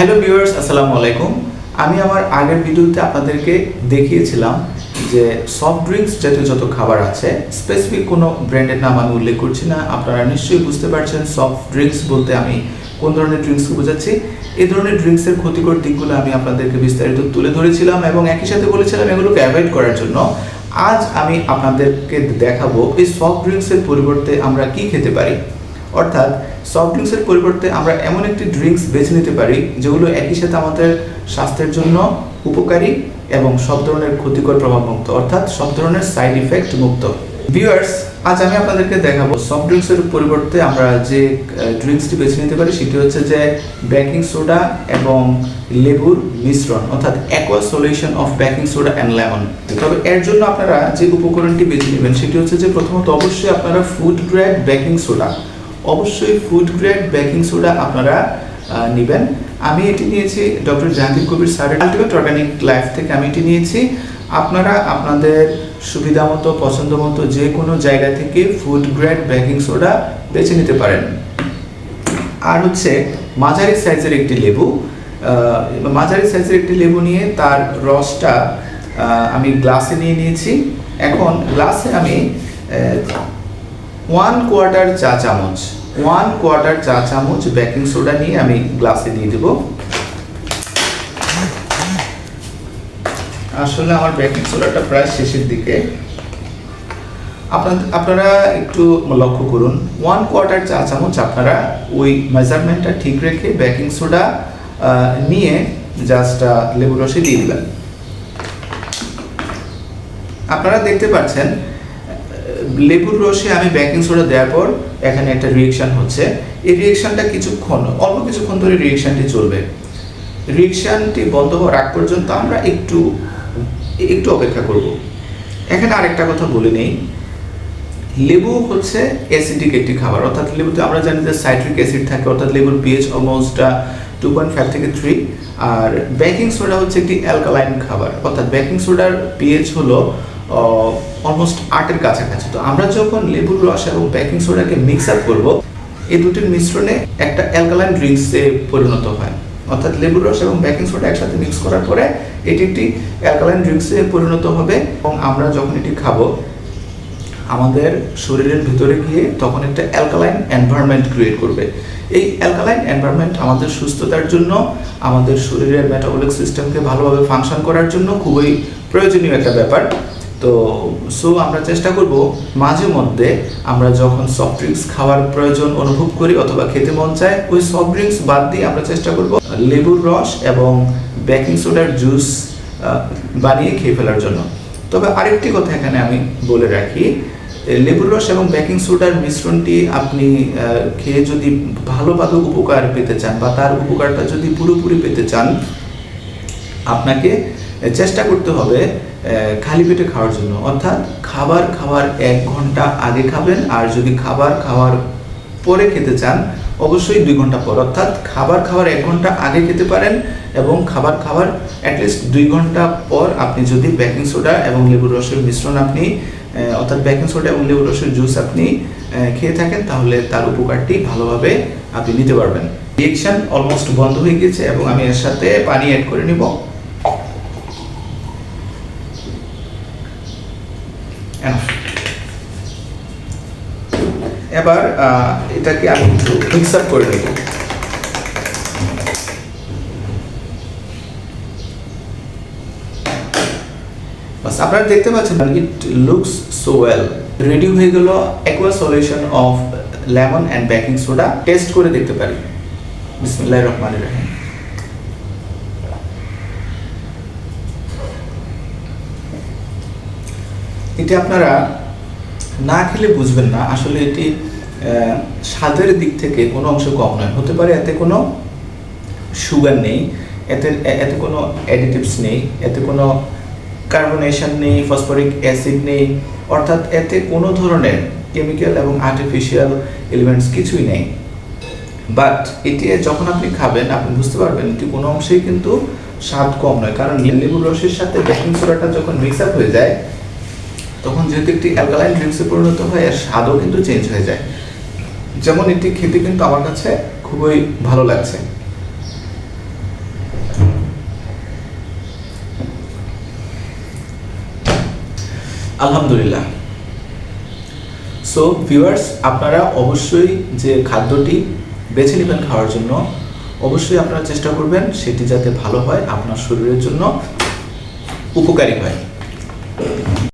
Hello viewers আসসালামু আলাইকুম। আমি আমার আগের ভিডিওতে আপনাদেরকে দেখিয়েছিলাম যে সফট ড্রিঙ্কস জাতীয় যত খাবার আছে স্পেসিফিক কোনো ব্র্যান্ডের নাম আমি উল্লেখ করছি না। আপনারা নিশ্চয়ই বুঝতে পারছেন সফট ড্রিঙ্কস বলতে আমি কোন ধরনের ড্রিঙ্কসকে বোঝাচ্ছি। এই ধরনের ড্রিঙ্কসের ক্ষতিকর দিকগুলো আমি আপনাদেরকে বিস্তারিত তুলে ধরেছিলাম এবং একই সাথে বলেছিলাম এগুলোকে অ্যাভয়েড করার জন্য। আজ আমি আপনাদেরকে দেখাবো এই সফট ড্রিঙ্কসের পরিবর্তে আমরা কি খেতে পারি। অর্থাৎ সফট ড্রিঙ্কসের পরিবর্তে আমরা এমন একটি ড্রিঙ্কস বেছে নিতে পারি, যেগুলো একই সাথে আমাদের স্বাস্থ্যের জন্য উপকারী এবং সব ধরনের ক্ষতিকর প্রভাব মুক্ত, অর্থাৎ সব ধরনের সাইড ইফেক্ট মুক্ত। ভিউয়ার্স আজ আমি আপনাদেরকে দেখাবো সফট ড্রিঙ্কসের পরিবর্তে আমরা যে ড্রিঙ্কসটি বেছে নিতে পারি, সেটি হচ্ছে যে বেকিং সোডা এবং লেবুর মিশ্রণ, অর্থাৎ aqua solution of baking soda and lemon তবে এর জন্য আপনারা যে উপকরণটি বেছে নেবেন, সেটি হচ্ছে যে প্রথমত অবশ্যই আপনারা ফুড গ্রেড বেকিং সোডা অবশ্যই ফুড গ্রেড বেকিং সোডা আপনারা নেবেন। আমি এটি নিয়েছি ডক্টর জাহাঙ্গীর কবির স্যারের আলটিমেট অর্গানিক লাইফ থেকে আমি এটি নিয়েছি। আপনারা আপনাদের সুবিধা মতো পছন্দ মতো যে কোনো জায়গা থেকে ফুড গ্রেড বেকিং সোডা বেছে নিতে পারেন। আর হচ্ছে, মাঝারি সাইজের একটি লেবু মাঝারি সাইজের একটি লেবু নিয়ে তার রসটা আমি গ্লাসে নিয়ে নিয়েছি। এখন গ্লাসে আমি ওয়ান কোয়ার্টার চা চামচ। ওয়ান কোয়ার্টার চা চামচ বেকিং সোডা নিয়ে আমি গ্লাসে দিয়ে দেব। আসলে আমার বেকিং সোডাটা প্রায় শেষের দিকে। আপনার আপনারা একটু লক্ষ্য করুন। ওয়ান কোয়ার্টার চা চামচ আপনারা ওই মেজারমেন্টটা ঠিক রেখে বেকিং সোডা নিয়ে জাস্ট লেবু রসে দিয়ে দিবেন। আপনারা দেখতে পাচ্ছেন লেবুর রসে আমি বেকিং সোডা দেওয়ার পর এখানে একটা রিয়েকশন হচ্ছে। এই রিয়েকশনটা কিছুক্ষণ, অল্প কিছুক্ষণ ধরে রিয়েকশনটি চলবে। রিয়েকশনটি বন্ধ হওয়ার আগ পর্যন্ত আমরা একটু একটু অপেক্ষা করব। এখানে আরেকটা কথা বলে নেই। লেবু হচ্ছে অ্যাসিডিক একটি খাবার। অর্থাৎ লেবুতে আমরা জানি যে সাইট্রিক অ্যাসিড থাকে, অর্থাৎ লেবুর pH almost two point five থেকে থ্রি আর বেকিং সোডা হচ্ছে একটি অ্যালকালাইন খাবার। অর্থাৎ বেকিং সোডার পিএইচ হলো অলমোস্ট আটের কাছাকাছি। তো আমরা যখন লেবুর রস এবং বেকিং সোডাকে মিক্স আপ করব, এই দুটির মিশ্রণে একটা অ্যালকালাইন ড্রিঙ্কসে পরিণত হয়। অর্থাৎ লেবুর রস এবং বেকিং সোডা একসাথে মিক্স করার পরে এটি একটি অ্যালকালাইন ড্রিঙ্কসে পরিণত হবে এবং আমরা যখন এটি খাব, আমাদের শরীরের ভিতরে গিয়ে তখন একটা অ্যালকালাইন এনভায়রনমেন্ট ক্রিয়েট করবে। এই অ্যালকালাইন এনভায়রনমেন্ট আমাদের সুস্থতার জন্য, আমাদের শরীরের মেটাবলিক সিস্টেমকে ভালোভাবে ফাংশন করার জন্য খুবই প্রয়োজনীয় একটা ব্যাপার। তো সো আমরা চেষ্টা করব মাঝে মধ্যে আমরা যখন সফট ড্রিঙ্কস খাওয়ার প্রয়োজন অনুভব করি অথবা খেতে মন চায়, ওই সফট ড্রিঙ্কস বাদ দিয়ে আমরা চেষ্টা করব লেবুর রস এবং বেকিং সোডার জুস বানিয়ে খেয়ে ফেলার জন্য। তবে আরেকটি কথা এখানে আমি বলে রাখি লেবুর রস এবং বেকিং সোডার মিশ্রণটি আপনি খেয়ে যদি ভালোভাবে উপকার পেতে চান বা তার উপকারটা যদি পুরোপুরি পেতে চান, আপনাকে চেষ্টা করতে হবে খালি পেটে খাওয়ার জন্য। অর্থাৎ খাবার খাওয়ার এক ঘণ্টা আগে খাবেন, আর যদি খাবার খাওয়ার পরে খেতে চান, অবশ্যই দুই ঘণ্টা পর। অর্থাৎ খাবার খাওয়ার এক ঘণ্টা আগে খেতে পারেন এবং খাবার খাওয়ার অ্যাটলিস্ট দুই ঘণ্টা পর আপনি যদি বেকিং সোডা এবং লেবুর রসের মিশ্রণ আপনি অর্থাৎ বেকিং সোডা এবং লেবুর রসের জুস আপনি খেয়ে থাকেন, তাহলে তার উপকারটি ভালোভাবে আপনি নিতে পারবেন। রিয়েকশন অলমোস্ট বন্ধ হয়ে গেছে এবং আমি এর সাথে পানি অ্যাড করে নিব। এবার এটাকে আমি একটু মিক্স আপ করে নেব। বাস, আপনারা দেখতে পাচ্ছেন it looks so well ready হয়ে গেল aqua solution of lemon and baking soda test করে দেখতে পারি। বিসমিল্লাহির রহমানির রহিম। এটি আপনারা না খেলে বুঝবেন না। আসলে এটি স্বাদের দিক থেকে কোনো অংশ কম নয়। হতে পারে এতে কোনো সুগার নেই, এতে এতে কোনো অ্যাডিটিভস নেই, এতে কোনো কার্বনেশন নেই ফসফরিক অ্যাসিড নেই, অর্থাৎ এতে কোনো ধরনের কেমিক্যাল এবং আর্টিফিশিয়াল এলিমেন্টস কিছুই নেই। বাট এটি যখন আপনি খাবেন, আপনি বুঝতে পারবেন এটি কোনো অংশেই কিন্তু স্বাদ কম নয়। কারণ লেবুর রসের সাথে বেকিং সোডাটা যখন মিক্স আপ হয়ে যায় তখন যেহেতু একটি অ্যালকালাইন ড্রিঙ্কসে পরিণত হয়, এর স্বাদও কিন্তু চেঞ্জ হয়ে যায়। যেমন এটি খেতে কিন্তু আমার কাছে খুবই ভালো লাগছে। আলহামদুলিল্লাহ। সো ভিউয়ার্স আপনারা অবশ্যই যে খাদ্যটি বেছে নেবেন খাওয়ার জন্য, অবশ্যই আপনারা চেষ্টা করবেন সেটি যাতে ভালো হয়, আপনার শরীরের জন্য উপকারী হয়।